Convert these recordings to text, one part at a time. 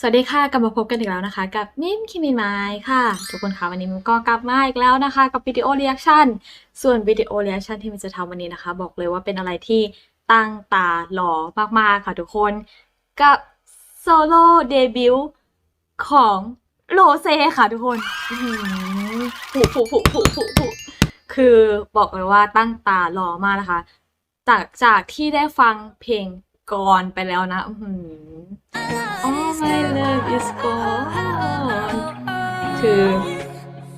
สวัสดีค่ะกลับมาพบกันอีกแล้วนะคะ กับมิมคิมิไมายค่ะ ทุกคนคะวันนี้มิมก็กลับมาอีกแล้วนะคะ กับวิดีโอเรีแอคชั่นส่วนวิดีโอเรีแอคชั่นที่มิมจะทำวันนี้นะคะ บอกเลยว่าเป็นอะไรที่ตั้งตาหล่อมากๆค่ะทุกคนกับโซโล่เดบิวต์ของโรเซค่ะทุกคนผุผุผุผุผุผุคือบอกเลยว่าตั้งตาหล่อมากนะคะ จากจากที่ได้ฟังเพลง ก่อนไปแล้วนะอื้อหือ All my love is gone คือ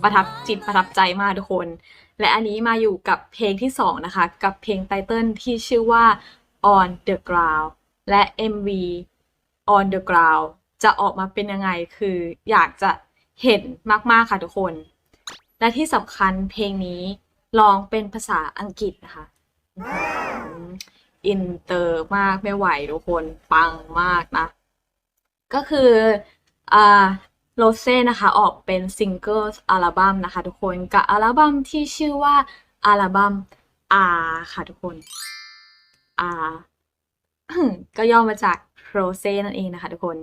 ประทับจิตประทับใจมากทุกคน และอันนี้มาอยู่กับเพลงที่สองนะคะ กับเพลงไตเติ้ลที่ชื่อว่า On the Ground และ MV On the Ground จะออกมาเป็นยังไงคืออยากจะเห็นมาก ๆ ค่ะทุกคน และที่สำคัญเพลงนี้ร้องเป็นภาษาอังกฤษนะคะ อินเตอร์มากไม่ไหวทุกคนปังมากนะ ก็คืออ่าโรเซ่นะคะออกเป็นซิงเกิลอัลบั้มนะคะทุกคนกับอัลบั้มที่ชื่อว่าอัลบั้ม R ค่ะทุกคน R ก็ย่อมาจากโรเซ่นั่นเองนะคะทุกคน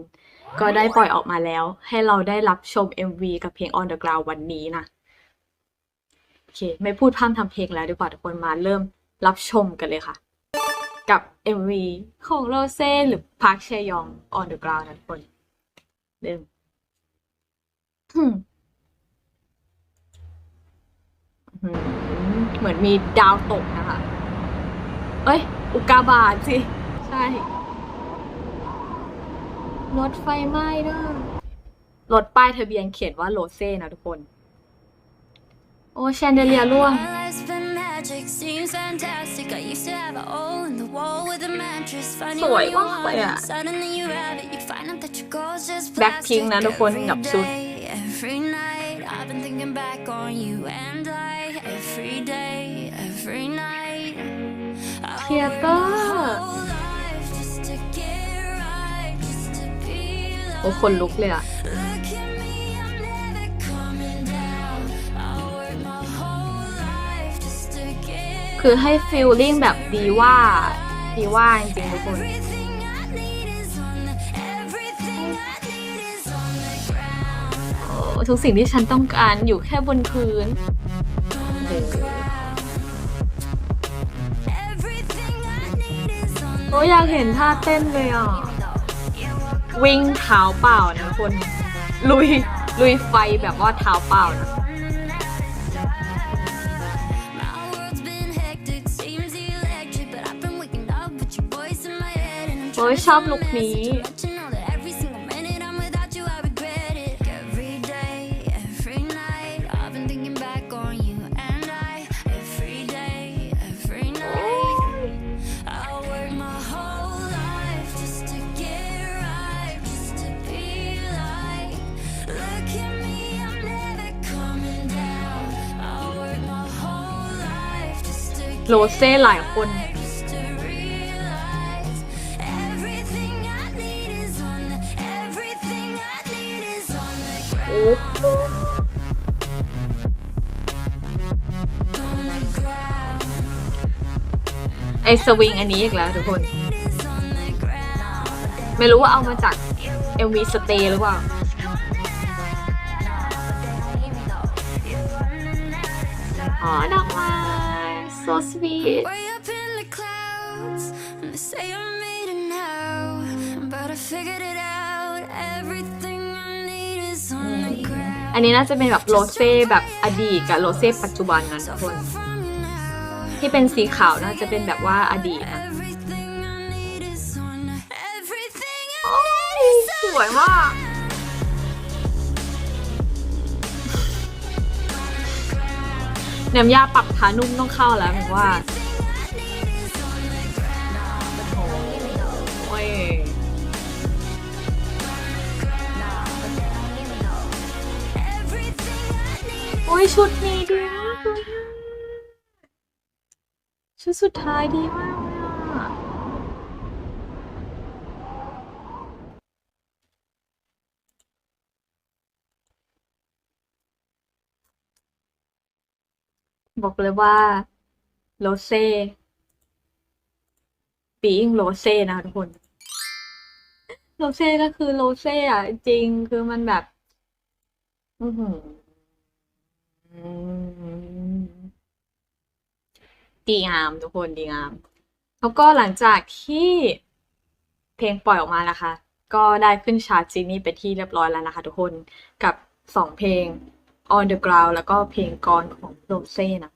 ก็ได้ปล่อยออกมาแล้ว ให้เราได้รับชม MV กับเพลง On the Ground วันนี้นะ โอเค ไม่พูดพร่ำทำเพลงแล้วดีกว่าทุกคนมาเริ่มรับชมกันเลยค่ะ กับ MV ของโรเซ่หรือพาร์คเชยอง On the Ground นะทุกคนเริ่มเหมือนมีดาวตกนะคะ เอ้ย อุกกาบาตสิ ใช่ รถไฟไหม้ด้วยรถป้ายทะเบียนเขียนว่าโรเซ่นะทุกคน โอ้แชนเดเลียร่วง magic, seems fantastic. I used to have a hole in the wall with a mattress. Find you สวย what you มากเลย want, อะ and suddenly you have it. You find out that your goal's just Blackpink plastic. นะทุกคน Every กับชุด day, every night, I've been thinking back on you and I. Every day, every night. I Theater work my whole life just to get right, just to be โอ้ loved. คนลุกเลยอะ คือให้ฟีลลิ่งแบบดีว่าดีว่าจริงๆทุกคนทุกสิ่งที่ฉันต้องการอยู่แค่บนพื้นโอ้อยากเห็นท่าเต้นเลยอะ วิ่งเท้าเปล่านะทุกคน ลุย ลุยไฟแบบว่าเท้าเปล่านะ coming down. I work my whole life just to โรเซ่หลายคน ไอสวิงอันนี้อีกแล้วทุกคน ไม่รู้ว่าเอามาจาก MV Stay หรือเปล่าอ๋อดอกไม้ so sweet อันนี้น่าจะเป็นแบบโรเซ่แบบอดีตกับโรเซ่ปัจจุบันนะทุกคน ที่เป็นสีขาวน่าจะเป็นแบบว่าอดีตนะสวยมากเนมย่าปรับขานุ่มต้องเข้าแล้วผมว่า ยชุดนี้ดีมากเลยอะชุดสุดท้ายดีมากเลยอะบอกเลยว่าโรเซ่ปีอิงโรเซ่นะคะทุกคนโรเซ่ก็คือโรเซ่อะจริงคือมันแบบ อือหือ ดีงามทุกคนดีงาม แล้วก็หลังจากที่เพลงปล่อยออกมานะคะ ก็ได้ขึ้นชาร์ตจีนี่เป็นที่เรียบร้อยแล้วนะคะทุกคนกับสองเพลง On the Ground แล้วก็เพลงกรของโรเซ่นะ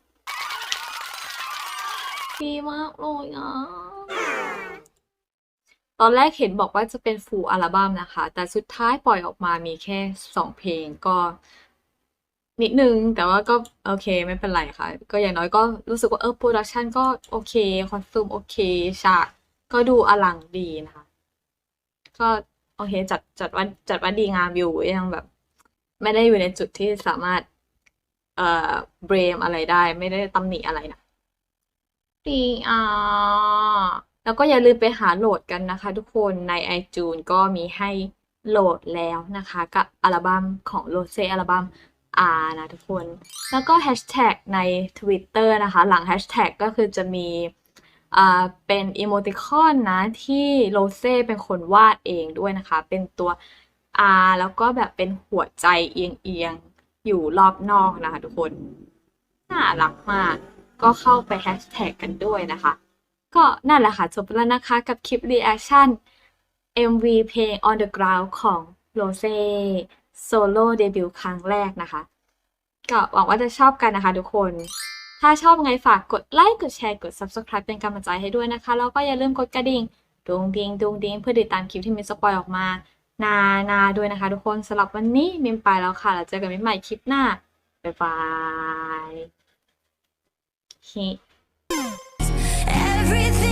ดีมากเลยอะ ตอนแรกเห็นบอกว่าจะเป็นฟูลอัลบั้มนะคะ แต่สุดท้ายปล่อยออกมามีแค่สองเพลงก็ นิดนึง แต่ว่าก็โอเคไม่เป็นไรค่ะ ก็อย่างน้อยก็รู้สึกว่าเออโปรดักชันก็โอเค คอสตูมโอเค ฉาก ก็ดูอลังดีนะคะ ก็โอเคจัดจัดว่าจัดว่าดีงามอยู่ยังแบบ ไม่ได้อยู่ในจุดที่สามารถ เอ่อเบรมอะไรได้ ไม่ได้ตำหนิอะไรนะดีอะแล้วก็อย่าลืมไปหาโหลดกันนะคะ ทุกคนใน iTunes ก็มีให้โหลดแล้วนะคะ กับอัลบั้มของโรเซอัลบั้ม R นะทุกคน แล้วก็แฮชแท็กใน Twitter นะคะ หลังแฮชแท็กก็คือจะมีเป็นอีโมติคอนนะที่โรเซ่เป็นคนวาดเองด้วยนะคะ เป็นตัว R แล้วก็แบบเป็นหัวใจเอียงๆ อยู่รอบนอกนะคะทุกคน น่ารักมาก ก็เข้าไปแฮชแท็กกันด้วยนะคะ ก็นั่นแหละค่ะ จบแล้วนะคะกับคลิป reaction MV เพลง On the Ground ของ Rose โซโล่เดบิวต์ครั้งแรกนะคะ ก็หวังว่าจะชอบกันนะคะทุกคน ถ้าชอบไงฝากกดไลค์กดแชร์กด Subscribe เป็นกำลังใจให้ด้วยนะคะ แล้วก็อย่าลืมกดกระดิ่งดวงดิงดวงดิงเพื่อติดตามคลิปที่มีสปอยออกมา นานาด้วยนะคะทุกคนสำหรับวันนี้มิมไปแล้วค่ะแล้วเจอกันใหม่คลิปหน้า บ๊ายบาย Everything